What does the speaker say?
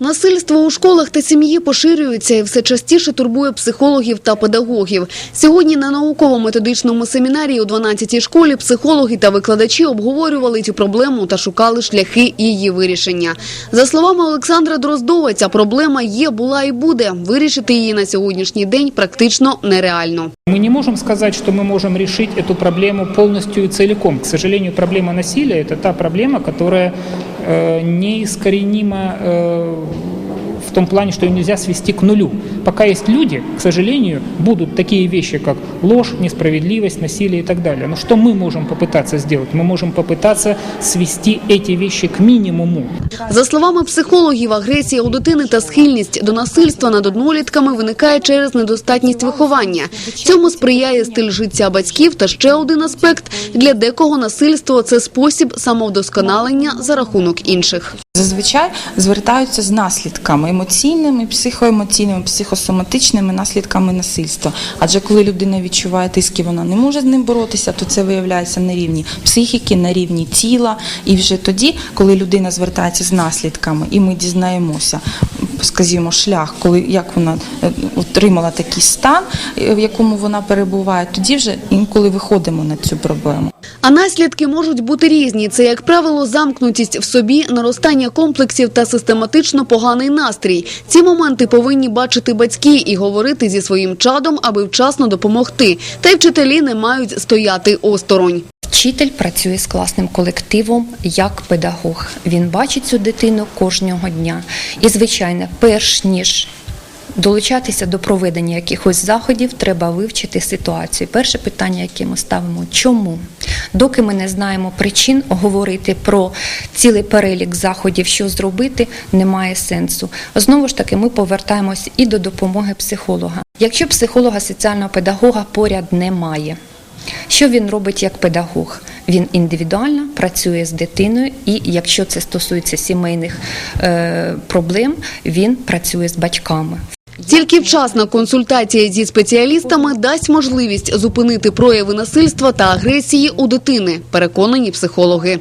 Насильство у школах та сім'ї поширюється і все частіше турбує психологів та педагогів. Сьогодні на науково-методичному семінарі у 12-й школі психологи та викладачі обговорювали цю проблему та шукали шляхи її вирішення. За словами Олександра Дроздова, ця проблема є, була і буде. Вирішити її на сьогоднішній день практично нереально. Мы не можем сказать, что мы можем решить эту проблему полностью и целиком. К сожалению, проблема насилия – это та проблема, которая э, неискоренима э, в том плане, что ее нельзя свести к нулю. Пока есть люди, к сожалению, будут такие вещи, как ложь, несправедливость, насилие и так далее. Но что мы можем попытаться сделать? Мы можем попытаться свести эти вещи к минимуму. За словами психологів, агресія у дитини та схильність до насильства над однолітками виникає через недостатність виховання. Цьому сприяє стиль життя батьків та ще один аспект – для декого насильство – це спосіб самовдосконалення за рахунок інших. Зазвичай звертаються з наслідками емоційними, психоемоційними, психосоматичними наслідками насильства. Адже коли людина відчуває тиск вона не може з ним боротися, то це виявляється на рівні психіки, на рівні тіла. І вже тоді, коли людина звертається з наслідками, і ми дізнаємося, скажімо, шлях, коли як вона е, отримала такий стан, е, в якому вона перебуває, тоді вже інколи виходимо на цю проблему. А наслідки можуть бути різні. Це, як правило, замкнутість в собі, наростання комплексів та систематично поганий настрій. Ці моменти повинні бачити батьки і говорити зі своїм чадом, аби вчасно допомогти. Та й вчителі не мають стояти осторонь. Вчитель працює з класним колективом як педагог. Він бачить цю дитину кожного дня. І, звичайно, перш ніж долучатися до проведення якихось заходів, треба вивчити ситуацію. Перше питання, яке ми ставимо, чому? Доки ми не знаємо причин, говорити про цілий перелік заходів, що зробити, немає сенсу. Знову ж таки, ми повертаємось і до допомоги психолога. Якщо психолога соціального педагога поряд немає, що він робить як педагог? Він індивідуально працює з дитиною, і якщо це стосується сімейних е, проблем, він працює з батьками. Тільки вчасна консультація зі спеціалістами дасть можливість зупинити прояви насильства та агресії у дитини, переконані психологи.